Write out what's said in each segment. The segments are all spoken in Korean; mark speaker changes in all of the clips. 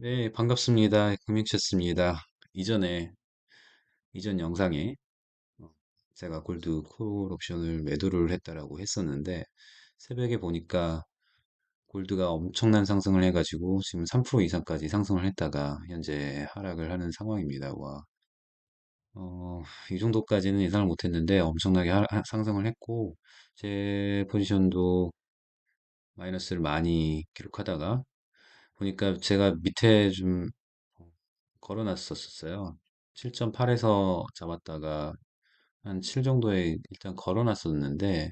Speaker 1: 네, 반갑습니다. 금익쳤습니다. 이전에, 이전 영상에 어, 제가 골드 콜 옵션을 매도를 했다라고 했었는데, 새벽에 보니까 골드가 엄청난 상승을 해가지고 지금 3% 이상까지 상승을 했다가 현재 하락을 하는 상황입니다. 와, 어, 이 정도까지는 예상을 못했는데 엄청나게 하- 하- 상승을 했고, 제 포지션도 마이너스를 많이 기록하다가 보니까 제가 밑에 좀 걸어 놨었어요. 7.8에서 잡았다가 한 7 정도에 일단 걸어 놨었는데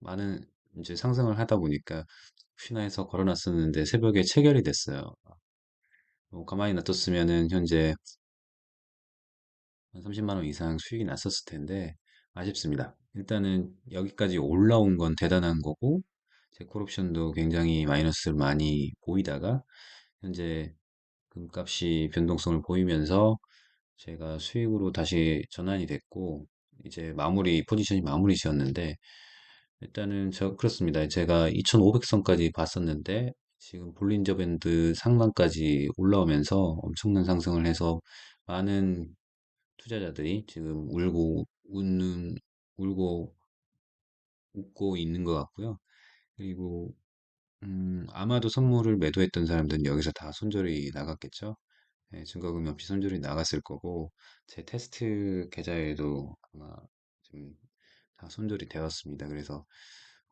Speaker 1: 많은 이제 상승을 하다 보니까 혹시나 해서 걸어 놨었는데 새벽에 체결이 됐어요. 뭐 가만히 놔뒀으면은 현재 한 30만 원 이상 수익이 났었을 텐데 아쉽습니다. 일단은 여기까지 올라온 건 대단한 거고 제 콜옵션도 굉장히 마이너스를 많이 보이다가 현재 금값이 변동성을 보이면서 제가 수익으로 다시 전환이 됐고 이제 마무리 포지션이 마무리 지었는데 일단은 저 그렇습니다. 제가 2,500선까지 봤었는데 지금 볼린저 밴드 상단까지 올라오면서 엄청난 상승을 해서 많은 투자자들이 지금 울고 웃는 울고 웃고 있는 것 같고요. 그리고 음, 아마도 선물을 매도했던 사람들은 여기서 다 손절이 나갔겠죠. 예, 증거금이 없이 손절이 나갔을 거고 제 테스트 계좌에도 아마 좀다 손절이 되었습니다. 그래서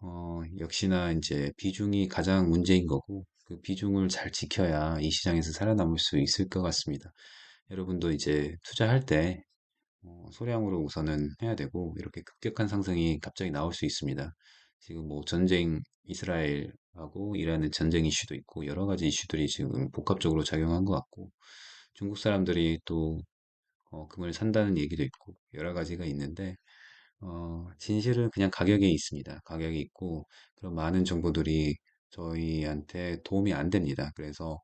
Speaker 1: 어, 역시나 이제 비중이 가장 문제인 거고 그 비중을 잘 지켜야 이 시장에서 살아남을 수 있을 것 같습니다. 여러분도 이제 투자할 때 어, 소량으로 우선은 해야 되고 이렇게 급격한 상승이 갑자기 나올 수 있습니다. 지금 뭐 전쟁 이스라엘하고 이란의 전쟁 이슈도 있고 여러 가지 이슈들이 지금 복합적으로 작용한 것 같고 중국 사람들이 또 어, 금을 산다는 얘기도 있고 여러 가지가 있는데 어, 진실은 그냥 가격에 있습니다. 가격이 있고 그런 많은 정보들이 저희한테 도움이 안 됩니다. 그래서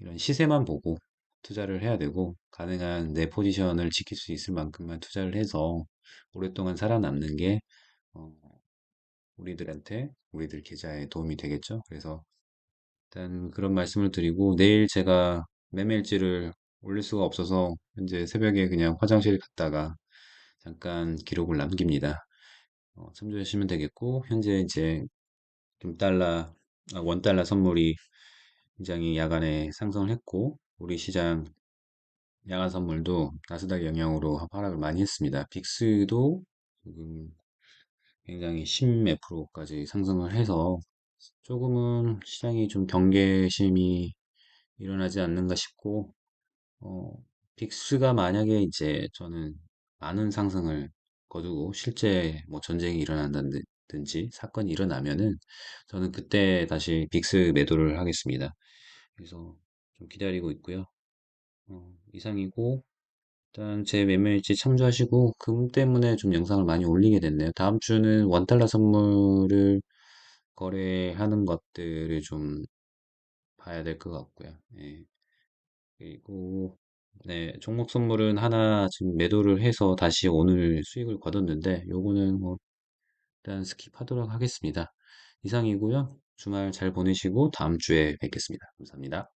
Speaker 1: 이런 시세만 보고 투자를 해야 되고 가능한 내 포지션을 지킬 수 있을 만큼만 투자를 해서 오랫동안 살아남는 게 어, 우리들한테 우리들 계좌에 도움이 되겠죠. 그래서 일단 그런 말씀을 드리고 내일 제가 매매일지를 올릴 수가 없어서 현재 새벽에 그냥 화장실 갔다가 잠깐 기록을 남깁니다. 어, 참조하시면 되겠고 현재 이제 금달러, 아, 원달러 선물이 굉장히 야간에 상승을 했고 우리 시장 야간 선물도 나스닥 영향으로 하락을 많이 했습니다. 빅스도 지금 굉장히 10몇 프로까지 상승을 해서 조금은 시장이 좀 경계심이 일어나지 않는가 싶고 어, 빅스가 만약에 이제 저는 많은 상승을 거두고 실제 뭐 전쟁이 일어난다든지 사건이 일어나면은 저는 그때 다시 빅스 매도를 하겠습니다. 그래서 좀 기다리고 있고요. 어, 이상이고 일단 제 매매일지 참조하시고 금 때문에 좀 영상을 많이 올리게 됐네요. 다음 주는 원달러 선물을 거래하는 것들을 좀 봐야 될 것 같고요. 예. 그리고 네, 종목 선물은 하나 지금 매도를 해서 다시 오늘 수익을 거뒀는데 요거는 뭐 일단 스킵하도록 하겠습니다. 이상이고요. 주말 잘 보내시고 다음 주에 뵙겠습니다. 감사합니다.